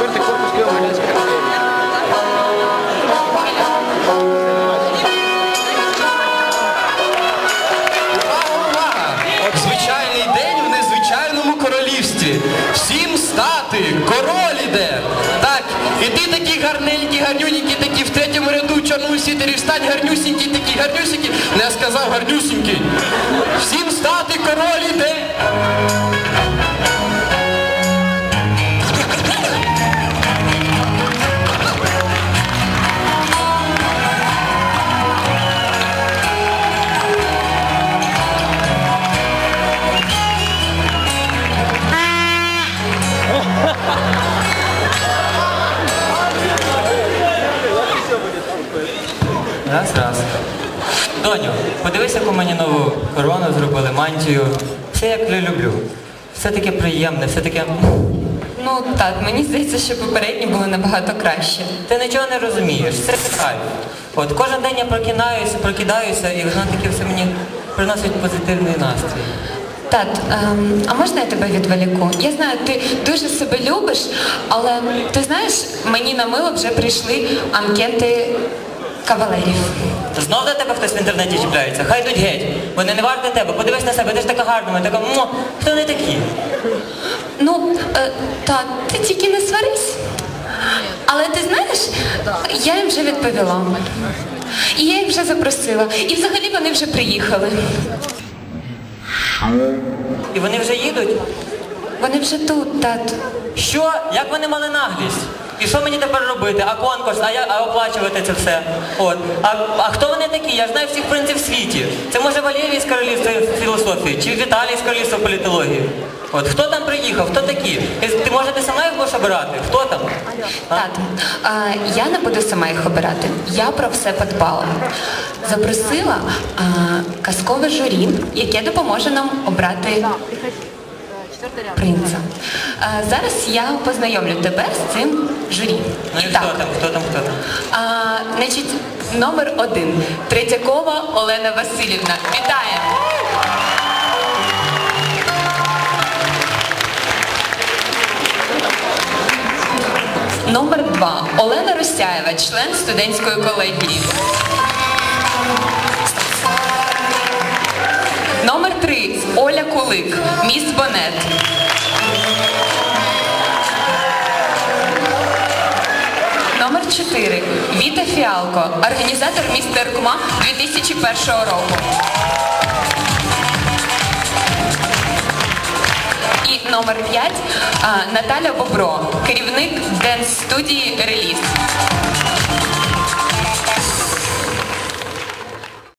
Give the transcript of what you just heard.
Четвертий корпус Києво-Могилянської академії. Звичайний день в незвичайному королівстві. Всім стати, король іде. Так, і ти такі гарненькі, гарнюненькі, такі в третьому ряду чорному світері встань, гарнюсінькі, такі гарнюсінькі. Не сказав гарнюсінький. Всім стати, король іде. Раз, раз. Доню, подивись, яку мені нову корону зробили, мантію. Все як я люблю. Все таке приємне, все таке. Ну так, мені здається, що попередні були набагато краще. Ти нічого не розумієш, це кайф. От кожен день я прокидаюся, прокидаюся, і воно таке все мені приносить позитивний настрій. Тат, ем, а можна я тебе відволіку? Я знаю, ти дуже себе любиш, але ти знаєш, мені на мило вже прийшли анкети кавалерів. Знов до тебе хтось в інтернеті чіпляється, хай йдуть геть. Вони не варті тебе, подивись на себе, ти ж така гарна, ми така, мо, хто не такі? Ну, е, тат, ти тільки не сварись. Але ти знаєш, я їм вже відповіла. І я їх вже запросила. І взагалі вони вже приїхали. І вони вже їдуть. Вони вже тут, тату. Що? Як вони мали наглість? І що мені тепер робити? А конкурс, а я а оплачувати це все? От. А, а хто вони такі? Я ж знаю всіх принців в світі. Це може Валерій з королівства філософії, чи Віталій з королівства політології. От хто там приїхав? Хто такі? Ти, може ти сама їх будеш обирати? Хто там? А? Тат, е, я не буду сама їх обирати. Я про все подбала. Запросила е, казкове журі, яке допоможе нам обрати принца. Е, зараз я познайомлю тебе з цим журі. Ну і Так. хто там? Хто там? Хто там? А, значить, номер один. Третьякова Олена Васильівна. Вітаємо! Номер два. Олена Русяєва, член студентської колегії. Номер три. Оля Кулик, міс Бонет. Номер 4. Віта Фіалко, організатор містер Кума 2001 року. Номер 5. Наталя Бобро, керівник денс-студії Реліз.